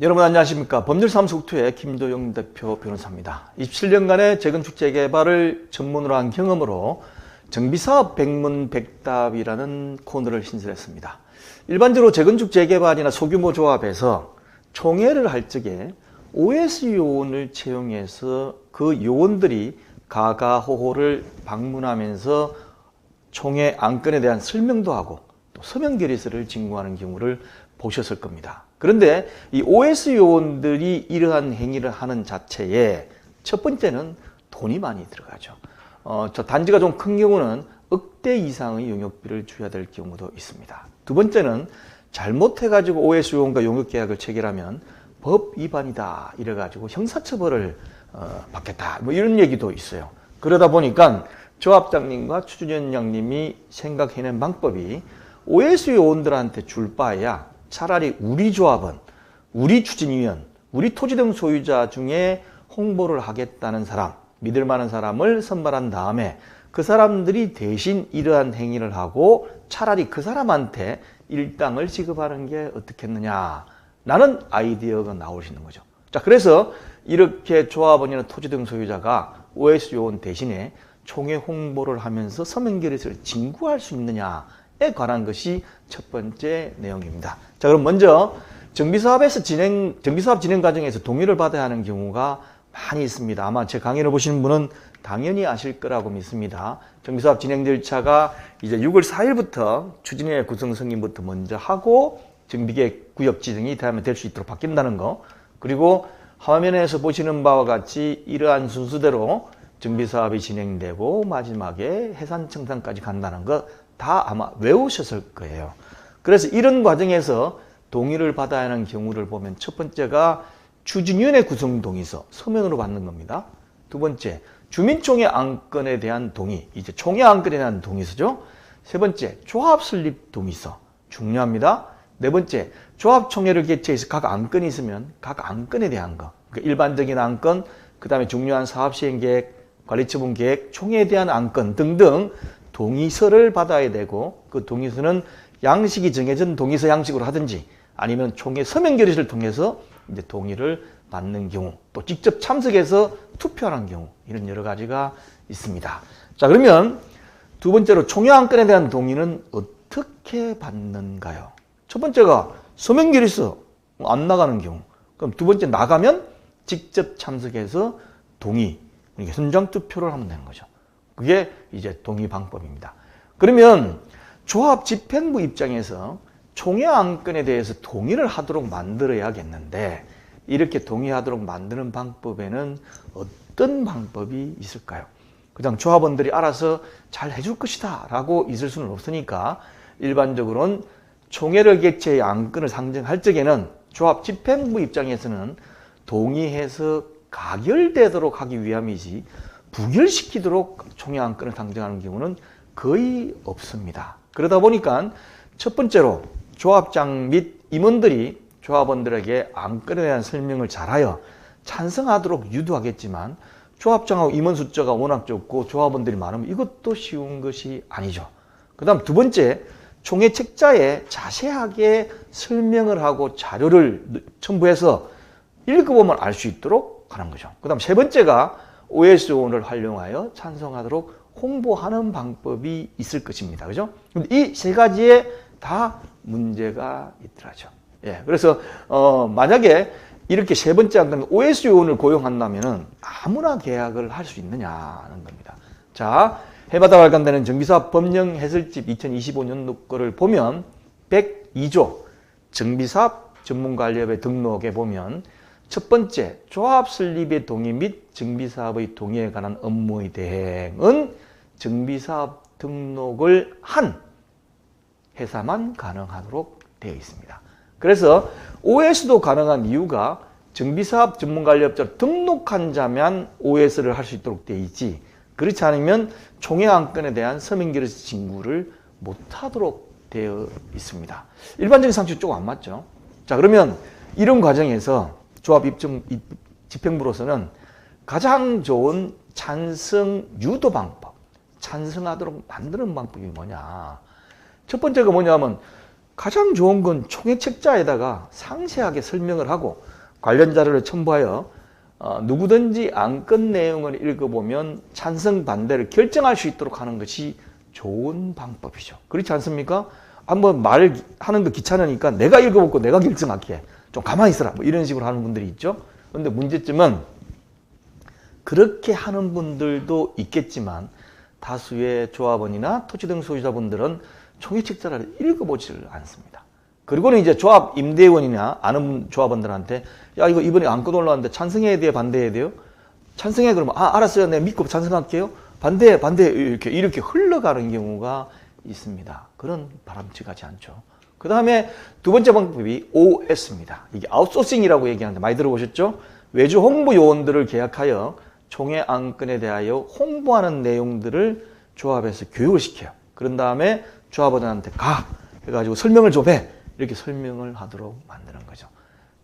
여러분 안녕하십니까. 법률사무소2의 김도영 대표 변호사입니다. 27년간의 재건축 재 개발을 전문으로 한 경험으로 정비사업 백문백답이라는 코너를 신설했습니다. 일반적으로 재건축 재개발이나 소규모 조합에서 총회를 할 적에 OS 요원을 채용해서 그 요원들이 가가호호를 방문하면서 총회 안건에 대한 설명도 하고 또 서명 결의서를 진구하는 경우를 보셨을 겁니다. 그런데 이 OS 요원들이 이러한 행위를 하는 자체에 첫 번째는 돈이 많이 들어가죠. 어, 저 단지가 좀 큰 경우는 억대 이상의 용역비를 줘야 될 경우도 있습니다. 두 번째는 잘못해가지고 OS 요원과 용역 계약을 체결하면 법 위반이다 이래가지고 형사처벌을 어, 받겠다 뭐 이런 얘기도 있어요. 그러다 보니까 조합장님과 추진위원장님이 생각해낸 방법이 OS 요원들한테 줄 바에야 차라리 우리 조합은 우리 추진위원, 우리 토지 등 소유자 중에 홍보를 하겠다는 사람, 믿을 만한 사람을 선발한 다음에 그 사람들이 대신 이러한 행위를 하고 차라리 그 사람한테 일당을 지급하는 게 어떻겠느냐. 라는 아이디어가 있는 거죠. 자, 그래서 이렇게 조합원이나 토지 등 소유자가 OS 요원 대신에 총회 홍보를 하면서 서명 결의서를 진구할 수 있느냐에 관한 것이 첫 번째 내용입니다. 자, 그럼 먼저 정비사업에서 진행, 정비사업 진행 과정에서 동의를 받아야 하는 경우가 많이 있습니다. 아마 제 강의를 보시는 분은 당연히 아실 거라고 믿습니다. 정비사업 진행 절차가 이제 6월 4일부터 추진회 구성 승인부터 먼저 하고 정비계획 구역 지정이 다음에 될 수 있도록 바뀐다는 거. 그리고 화면에서 보시는 바와 같이 이러한 순서대로 정비사업이 진행되고 마지막에 해산 청산까지 간다는 거 다 아마 외우셨을 거예요. 그래서 이런 과정에서 동의를 받아야 하는 경우를 보면 첫 번째가 추진위원회 구성 동의서 서면으로 받는 겁니다. 두 번째 주민총회 안건에 대한 동의, 이제 총회 안건에 대한 동의서죠. 세 번째 조합 설립 동의서 중요합니다. 네 번째 조합총회를 개최해서 각 안건이 있으면 각 안건에 대한 거, 그러니까 일반적인 안건, 그 다음에 중요한 사업 시행 계획, 관리처분 계획, 총회에 대한 안건 등등 동의서를 받아야 되고 그 동의서는 양식이 정해진 동의서 양식으로 하든지 아니면 총회 서명 결의를 통해서 이제 동의를 받는 경우 또 직접 참석해서 투표하는 경우 이런 여러 가지가 있습니다. 자 그러면 두 번째로 총회 안건에 대한 동의는 어떻게 받는가요? 첫 번째가 서명 결의서 안 나가는 경우 그럼 두 번째 나가면 직접 참석해서 동의 그러니까 현장 투표를 하면 되는 거죠. 그게 이제 동의 방법입니다. 그러면 조합 집행부 입장에서 총회 안건에 대해서 동의를 하도록 만들어야겠는데 이렇게 동의하도록 만드는 방법에는 어떤 방법이 있을까요? 그냥 조합원들이 알아서 잘 해줄 것이다 라고 있을 수는 없으니까 일반적으로는 총회를 개최의 안건을 상정할 적에는 조합 집행부 입장에서는 동의해서 가결되도록 하기 위함이지 부결시키도록 총회 안건을 상정하는 경우는 거의 없습니다. 그러다 보니까 첫 번째로 조합장 및 임원들이 조합원들에게 안건에 대한 설명을 잘하여 찬성하도록 유도하겠지만 조합장하고 임원 숫자가 워낙 적고 조합원들이 많으면 이것도 쉬운 것이 아니죠. 그 다음 두 번째, 총회 책자에 자세하게 설명을 하고 자료를 첨부해서 읽어보면 알 수 있도록 하는 거죠. 그 다음 세 번째가 OSO를 활용하여 찬성하도록 홍보하는 방법이 있을 것입니다. 그죠? 이 세 가지에 다 문제가 있더라죠. 예. 그래서, 어, 만약에 이렇게 세 번째 안건 OS 요원을 고용한다면은 아무나 계약을 할 수 있느냐는 겁니다. 자, 해마다 발간되는 정비사업 법령 해설집 2025년도 거를 보면 102조 정비사업 전문관리업의 등록에 보면 첫 번째, 조합 설립의 동의 및 정비사업의 동의에 관한 업무의 대행은 정비사업 등록을 한 회사만 가능하도록 되어 있습니다. 그래서 OS도 가능한 이유가 정비사업 전문관리업자로 등록한 자만 OS를 할 수 있도록 되어 있지 그렇지 않으면 총회 안건에 대한 서명결의서 진구를 못하도록 되어 있습니다. 일반적인 상식 조금 안 맞죠? 자 그러면 이런 과정에서 조합 입증 집행부로서는 가장 좋은 찬성 유도 방법, 찬성하도록 만드는 방법이 뭐냐? 첫 번째가 뭐냐면 가장 좋은 건 총회 책자에다가 상세하게 설명을 하고 관련 자료를 첨부하여 어, 누구든지 안건 내용을 읽어보면 찬성 반대를 결정할 수 있도록 하는 것이 좋은 방법이죠. 그렇지 않습니까? 한번 말하는 거 귀찮으니까 내가 읽어보고 내가 결정할게. 좀 가만히 있어라. 뭐 이런 식으로 하는 분들이 있죠. 그런데 문제점은 그렇게 하는 분들도 있겠지만 다수의 조합원이나 토지 등 소유자분들은 총회 책자를 읽어보지를 않습니다. 그리고는 이제 조합 임대원이나 아는 조합원들한테 야 이거 이번에 안건 올라왔는데 찬성해야 돼요? 반대해야 돼요? 찬성해? 그러면 아 알았어요. 내가 믿고 찬성할게요. 반대 반대 이렇게 이렇게 흘러가는 경우가 있습니다. 그런 바람직하지 않죠 그 다음에 두 번째 방법이 OS입니다 이게 아웃소싱이라고 얘기하는데 많이 들어보셨죠 외주 홍보 요원들을 계약하여 총회 안건에 대하여 홍보하는 내용들을 조합에서 교육을 시켜요 그런 다음에 조합원한테 가 해가지고 설명을 좀 해 이렇게 설명을 하도록 만드는 거죠.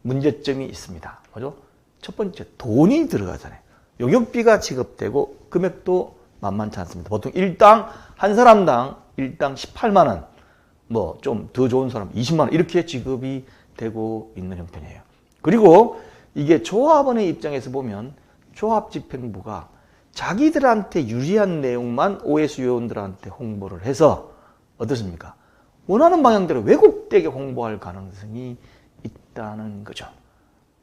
문제점이 있습니다. 뭐죠? 첫 번째, 돈이 들어가잖아요. 용역비가 지급되고 금액도 만만치 않습니다. 보통 일당, 한 사람당 일당 18만원, 뭐 좀 더 좋은 사람 20만 원, 이렇게 지급이 되고 있는 형편이에요. 그리고 이게 조합원의 입장에서 보면 조합집행부가 자기들한테 유리한 내용만 OS 요원들한테 홍보를 해서 어떻습니까? 원하는 방향대로 왜곡되게 홍보할 가능성이 있다는 거죠.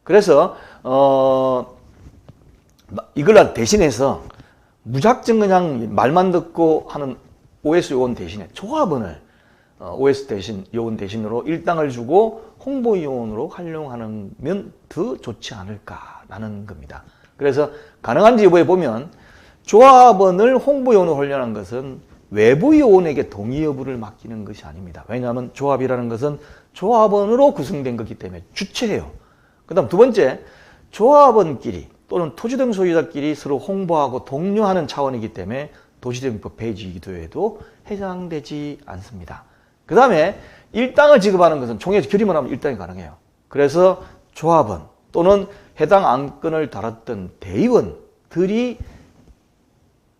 그래서 어 이걸 대신해서 무작정 그냥 말만 듣고 하는 OS 요원 대신에 조합원을 어, OS 대신 요원 대신으로 일당을 주고 홍보 요원으로 활용하면 더 좋지 않을까라는 겁니다. 그래서 가능한지 여부에 보면 조합원을 홍보 요원으로 활용하는 것은 외부 요원에게 동의 여부를 맡기는 것이 아닙니다. 왜냐하면 조합이라는 것은 조합원으로 구성된 거기 때문에 주체예요. 그 다음 두 번째, 조합원끼리 또는 토지 등 소유자끼리 서로 홍보하고 독려하는 차원이기 때문에 도시재생법 폐지이기도 해도 해당되지 않습니다. 그 다음에 일당을 지급하는 것은 총회에서 결의만 하면 일당이 가능해요. 그래서 조합원 또는 해당 안건을 다뤘던 대의원들이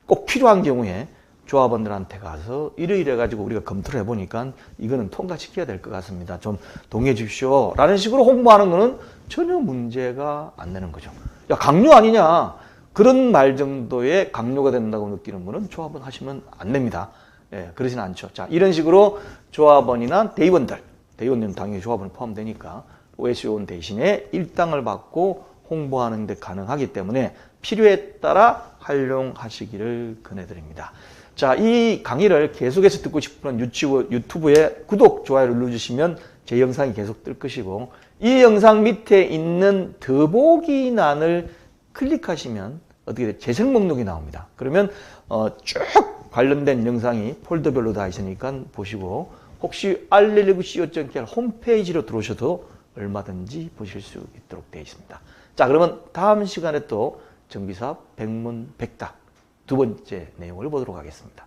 꼭 필요한 경우에 조합원들한테 가서 이러이래 가지고 우리가 검토를 해보니까 이거는 통과시켜야 될 것 같습니다. 좀 동의해 주십시오. 라는 식으로 홍보하는 거는 전혀 문제가 안 되는 거죠. 야, 강요 아니냐. 그런 말 정도의 강요가 된다고 느끼는 분은 조합원 하시면 안 됩니다. 예, 그러진 않죠. 자, 이런 식으로 조합원이나 대의원들, 대의원들은 당연히 조합원 포함되니까 OS요원 대신에 일당을 받고 홍보하는 데 가능하기 때문에 필요에 따라 활용하시기를 권해드립니다. 자, 이 강의를 계속해서 듣고 싶은 유튜브, 유튜브에 구독, 좋아요를 눌러주시면 제 영상이 계속 뜰 것이고 이 영상 밑에 있는 더보기란을 클릭하시면 어떻게 돼? 재생 목록이 나옵니다. 그러면 어, 쭉 관련된 영상이 폴더별로 다 있으니까 보시고 혹시 알레르기co.kr 홈페이지로 들어오셔도 얼마든지 보실 수 있도록 되어 있습니다. 자, 그러면 다음 시간에 또 정비사업 백문백답 두 번째 내용을 보도록 하겠습니다.